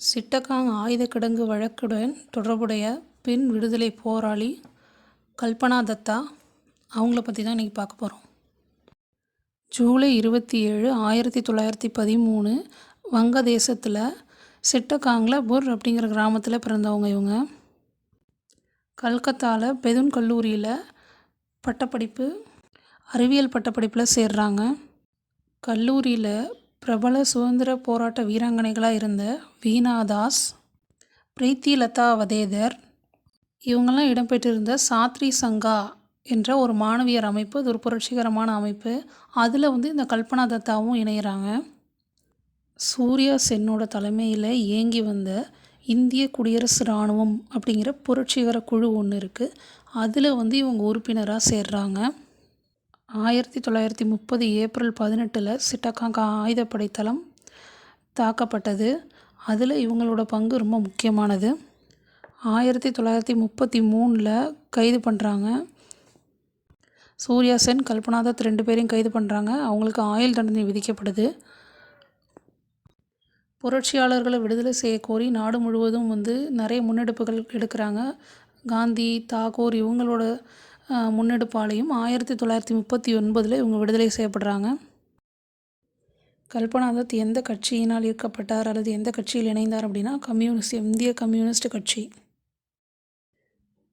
சிட்டகாங் ஆயுத கிடங்கு வழக்குடன் தொடர்புடைய பெண் விடுதலை போராளி கல்பனா தத்தா அவங்கள பற்றி தான் இன்றைக்கி பார்க்க போகிறோம் ஜூலை இருபத்தி ஏழு ஆயிரத்தி தொள்ளாயிரத்தி பதிமூணு வங்கதேசத்தில் சிட்டகாங்கில் புர் அப்படிங்கிற கிராமத்தில் பிறந்தவங்க இவங்க. கல்கத்தாவில் பெதுன் கல்லூரியில் பட்டப்படிப்பு அறிவியல் பட்டப்படிப்பில் சேர்றாங்க. கல்லூரியில் பிரபல சுதந்திர போராட்ட வீராங்கனைகளாக இருந்த வீணா தாஸ் பிரீத்தி லதா வதேதர் இவங்கெல்லாம் இடம்பெற்றிருந்த சாத்ரி சங்கா என்ற ஒரு மாணவியர் அமைப்பு அது ஒரு புரட்சிகரமான அமைப்பு. அதில் வந்து இந்த கல்பனா தத்தாவும் இணையிறாங்க. சூர்யா சென்னோட தலைமையில் இயங்கி வந்த இந்திய குடியரசு இராணுவம் அப்படிங்கிற புரட்சிகர குழு ஒன்று இருக்குது அதில் வந்து இவங்க உறுப்பினராக சேர்றாங்க. ஆயிரத்தி தொள்ளாயிரத்தி முப்பது ஏப்ரல் பதினெட்டில் சிட்டகாங் ஆயுதப்படை தளம் தாக்கப்பட்டது. அதில் இவங்களோட பங்கு ரொம்ப முக்கியமானது. ஆயிரத்தி தொள்ளாயிரத்தி முப்பத்தி மூணில் கைது பண்ணுறாங்க சூர்யா சென் கல்பனாதத் ரெண்டு பேரையும் கைது பண்ணுறாங்க அவங்களுக்கு ஆயுள் தண்டனை விதிக்கப்படுது. புரட்சியாளர்களை விடுதலை செய்ய கோரி நாடு முழுவதும் வந்து நிறைய முன்னெடுப்புகள் எடுக்கிறாங்க. காந்தி தாகூர் இவங்களோட முன்னெடுப்பாலையும் ஆயிரத்தி தொள்ளாயிரத்தி முப்பத்தி ஒன்பதில் இவங்க விடுதலை செய்யப்படுறாங்க. கல்பனா தத் எந்த கட்சியினால் ஈர்க்கப்பட்டார் அல்லது எந்த கட்சியில் இணைந்தார் அப்படின்னா கம்யூனிஸ்ட் இந்திய கம்யூனிஸ்ட் கட்சி.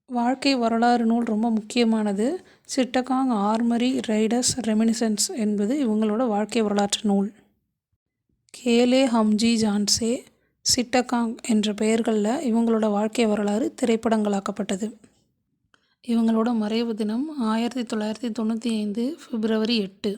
வாழ்க்கை வரலாறு நூல் ரொம்ப முக்கியமானது. சிட்டகாங் ஆர்மரி ரைடர்ஸ் ரெமினிசன்ஸ் என்பது இவங்களோட வாழ்க்கை வரலாற்று நூல். கேலே ஹம்ஜி ஜான்சே சிட்டகாங் என்ற பெயர்களில் இவங்களோட வாழ்க்கை வரலாறு திரைப்படங்களாக்கப்பட்டது. இவங்களோட மறைவு தினம் ஆயிரத்தி தொள்ளாயிரத்தி தொண்ணூற்றி ஐந்து பிப்ரவரி எட்டு.